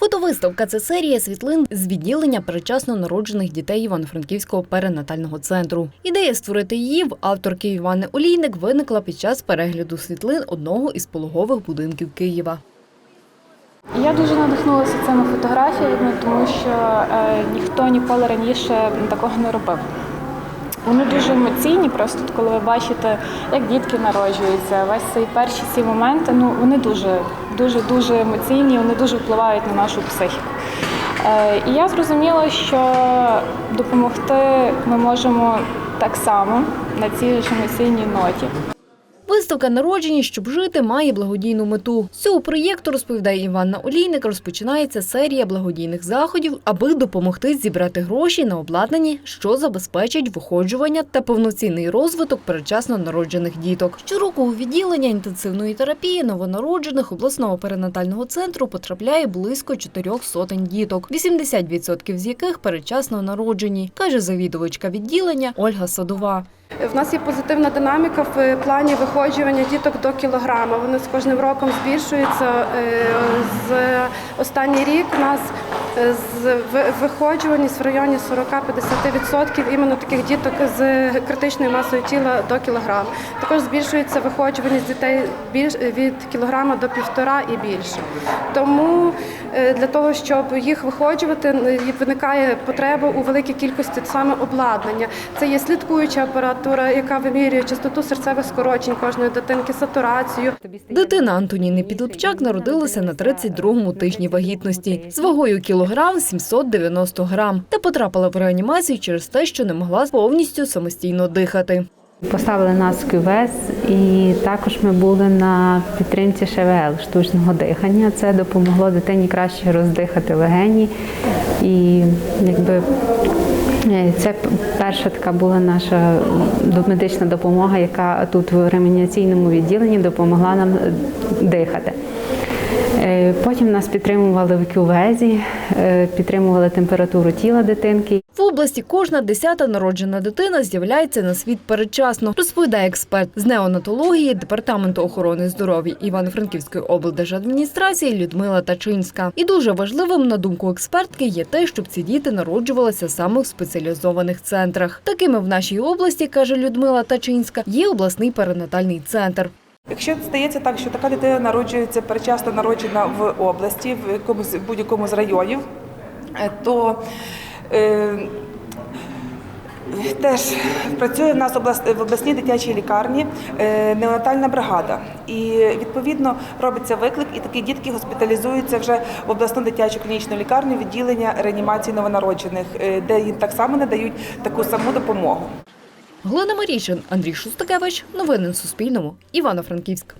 Фотовиставка це серія світлин з відділення передчасно народжених дітей Івано-Франківського перинатального центру. Ідея створити її в авторки Івани Олійник виникла під час перегляду світлин одного із пологових будинків Києва. Я дуже надихнулася цими фотографіями, тому що е, ніхто ніколи раніше такого не робив. Вони дуже емоційні, просто коли ви бачите, як дітки народжуються, весь цей перші ці моменти, ну вони дуже, дуже, дуже емоційні, вони дуже впливають на нашу психіку. Е, і я зрозуміла, що допомогти ми можемо так само на цій ж емоційній ноті. Виставка народжені, щоб жити, має благодійну мету. Цього проєкту, розповідає Іванна Олійник, розпочинається серія благодійних заходів, аби допомогти зібрати гроші на обладнанні, що забезпечить виходжування та повноцінний розвиток передчасно народжених діток. Щороку у відділення інтенсивної терапії новонароджених обласного перинатального центру потрапляє близько чотирьох сотень діток, 80% з яких передчасно народжені, каже завідувачка відділення Ольга Садова. В нас є позитивна динаміка в плані виходжування діток до кілограма. Вони з кожним роком збільшуються. Е, З останній рік у нас з виходжуваність в районі 40-50% іменно таких діток з критичною масою тіла до кілограма. Також збільшується виходжуваність дітей більш від кілограма до півтора і більше. Тому е, для того, щоб їх виходжувати, виникає потреба у великій кількості саме обладнання. Це є слідкуюча апаратура, яка вимірює частоту серцевих скорочень кожної дитинки, сатурацію. Дитина Антоніни Підлипчак народилася на 32-му тижні вагітності з вагою кілограм 790 грам та потрапила в реанімацію через те, що не могла повністю самостійно дихати. Поставили нас в кювес, і також ми були на підтримці ШВЛ штучного дихання. Це допомогло дитині краще роздихати легені. І якби е, це перша така була наша медична допомога, яка тут в реанімаційному відділенні допомогла нам дихати. Потім нас підтримували в кювезі, е, підтримували температуру тіла дитинки. В області кожна десята народжена дитина з'являється на світ передчасно, розповідає експерт з неонатології департаменту охорони здоров'я Івано-Франківської облдержадміністрації Людмила Тачинська. І дуже важливим, на думку експертки, є те, щоб ці діти народжувалися саме в спеціалізованих центрах. Такими в нашій області, каже Людмила Тачинська, є обласний перинатальний центр. Якщо стається так, що така дитина народжується перечасно народжена в області, в якомусь будь-якому з районів, е, то е, теж працює в нас в обласній дитячій лікарні е, неонатальна бригада. І відповідно робиться виклик, і такі дітки госпіталізуються вже в обласну дитячу клінічну лікарню відділення реанімації новонароджених, е, де їм так само надають таку саму допомогу. Глина Марійчин, Андрій Шустакевич. Новини на Суспільному. Івано-Франківськ.